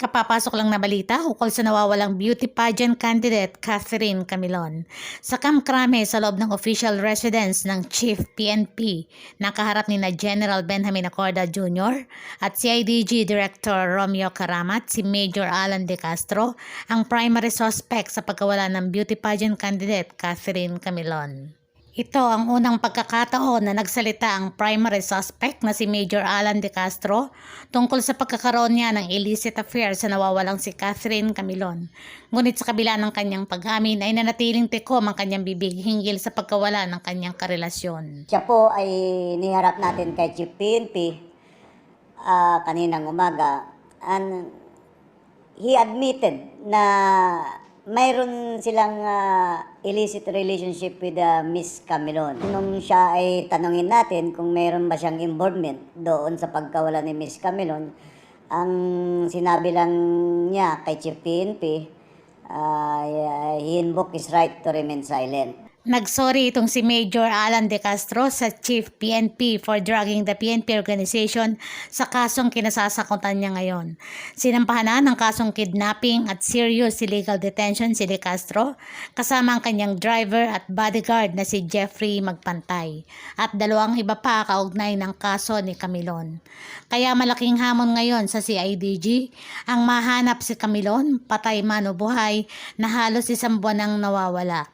Kapapasok lang na balita ukol sa nawawalang beauty pageant candidate Catherine Camilon. Sa Kamkrame sa loob ng official residence ng Chief PNP, nakaharap ni na General Benjamin Acorda Jr. at CIDG Director Romeo Karamat, si Major Alan De Castro, ang primary suspect sa pagkawala ng beauty pageant candidate Catherine Camilon. Ito ang unang pagkakataon na nagsalita ang primary suspect na si Major Alan De Castro tungkol sa pagkakaroon niya ng illicit affair sa nawawalang si Catherine Camilon. Ngunit sa kabila ng kanyang pag-amin ay nanatiling tikom ang kanyang bibig hinggil sa pagkawala ng kanyang karelasyon. Siya po ay niharap natin kay Chief PNP ah, kaninang umaga. And he admitted na mayroon silang ah, illicit relationship with ah, Miss Camilon. Nung siya ay tanungin natin kung mayroon ba siyang involvement doon sa pagkawala ni Miss Camilon, ang sinabi lang niya kay Chief PNP, ah, he invoked his right to remain silent. Nagsorry itong si Major Alan De Castro sa Chief PNP for dragging the PNP organization sa kasong kinasasakutan niya ngayon. Sinampahan na ng kasong kidnapping at serious illegal detention si De Castro kasama ang kanyang driver at bodyguard na si Jeffrey Magpantay at dalawang iba pa kaugnay ng kaso ni Camilon. Kaya malaking hamon ngayon sa CIDG ang mahanap si Camilon, patay man o buhay, na halos isang buwan nang nawawala.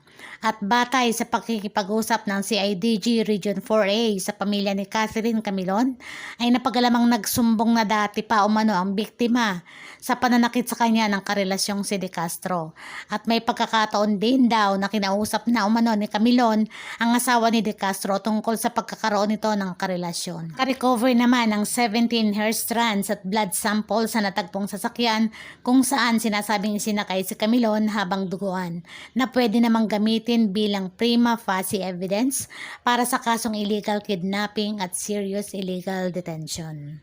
At batay sa pakikipag-usap ng CIDG Region 4A sa pamilya ni Catherine Camilon, ay napagalamang nagsumbong na dati pa umano ang biktima sa pananakit sa kanya ng karelasyong si De Castro. At may pagkakataon din daw na kinausap na umano ni Camilon ang asawa ni De Castro tungkol sa pagkakaroon nito ng karelasyon. Ka-recover naman ang 17 hair strands at blood samples sa natagpong sasakyan kung saan sinasabing sinakay si Camilon habang duguan na pwede namang gamitin bilang prima facie evidence para sa kasong illegal kidnapping at serious illegal detention.